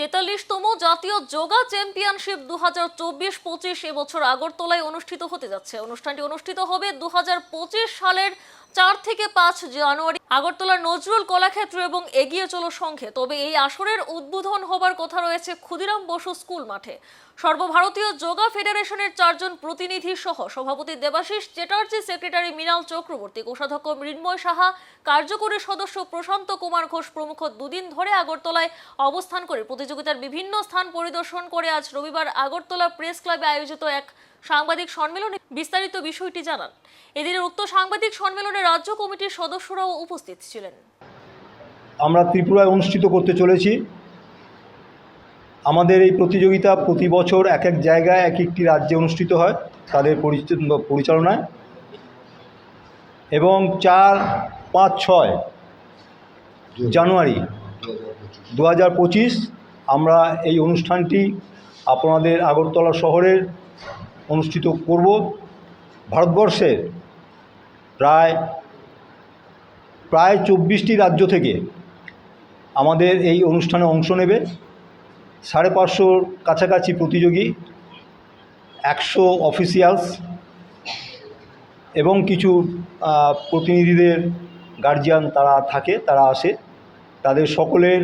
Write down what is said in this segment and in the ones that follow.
তেতাল্লিশতম জাতীয় যোগা চ্যাম্পিয়নশিপ দু হাজার চব্বিশ পঁচিশ এবছর আগরতলায় অনুষ্ঠিত হতে যাচ্ছে। অনুষ্ঠানটি অনুষ্ঠিত হবে দু হাজার পঁচিশ সালের চার থেকে পাঁচ জানুয়ারি। আগরতলার নজরুল কলাক্ষেত্র এবং এগিয়ে চলো সংঘে। তবে এই আসরের উদ্বোধন হবার কথা রয়েছে ক্ষুদিরাম বসু স্কুল মাঠে। সর্বভারতীয় যোগা ফেডারেশনের চারজন প্রতিনিধি সহ সভাপতি দেবাশিস চ্যাটার্জি, সেক্রেটারি মৃণাল চক্রবর্তী, কোষাধ্যক্ষ মৃন্ময় সাহা, কার্যকরী সদস্য প্রশান্ত কুমার ঘোষ প্রমুখ দুদিন ধরে আগরতলায় অবস্থান করে প্রতিযোগিতার বিভিন্ন স্থান পরিদর্শন করে আজ রবিবার আগরতলা প্রেস ক্লাবে আয়োজিত এক সাংবাদিক সম্মেলনে বিস্তারিত বিষয়টি জানান। এদিনের উক্ত সাংবাদিক সম্মেলনে রাজ্য কমিটির সদস্যরাও উপস্থিত ছিলেন। আমরা ত্রিপুরায় অনুষ্ঠিত করতে চলেছি। আমাদের এই প্রতিযোগিতা প্রতি বছর এক এক জায়গায় এক একটি রাজ্যে অনুষ্ঠিত হয় তাদের পরিচ- পরিচালনায়। এবং চার পাঁচ ছয় জানুয়ারি দু হাজার পঁচিশ আমরা এই অনুষ্ঠানটি আপনাদের আগরতলা শহরের অনুষ্ঠিত করব। ভারতবর্ষের প্রায় প্রায় চব্বিশটি রাজ্য থেকে আমাদের এই অনুষ্ঠানে অংশ নেবে। সাড়ে পাঁচশোর কাছাকাছি প্রতিযোগী, একশো অফিসিয়ালস এবং কিছু প্রতিনিধিদের গার্জিয়ান তারা থাকে, তারা আসে। তাদের সকলের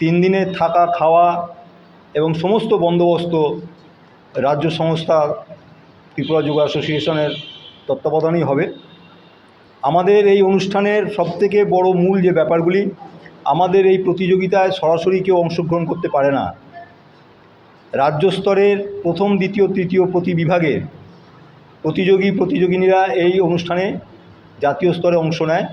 তিন দিনের থাকা, খাওয়া এবং সমস্ত বন্দোবস্ত রাজ্য সংস্থা ত্রিপুরা যোগা অ্যাসোসিয়েশনের তত্ত্বাবধানেই হবে। আমাদের এই অনুষ্ঠানের সবথেকে বড় মূল যে ব্যাপারগুলি, আমাদের এই প্রতিযোগিতায় সরাসরি কেউ অংশগ্রহণ করতে পারে না। রাজ্য স্তরের প্রথম, দ্বিতীয়, তৃতীয় প্রতি বিভাগের প্রতিযোগী, প্রতিযোগিনীরা এই অনুষ্ঠানে জাতীয় স্তরে অংশ নেয়।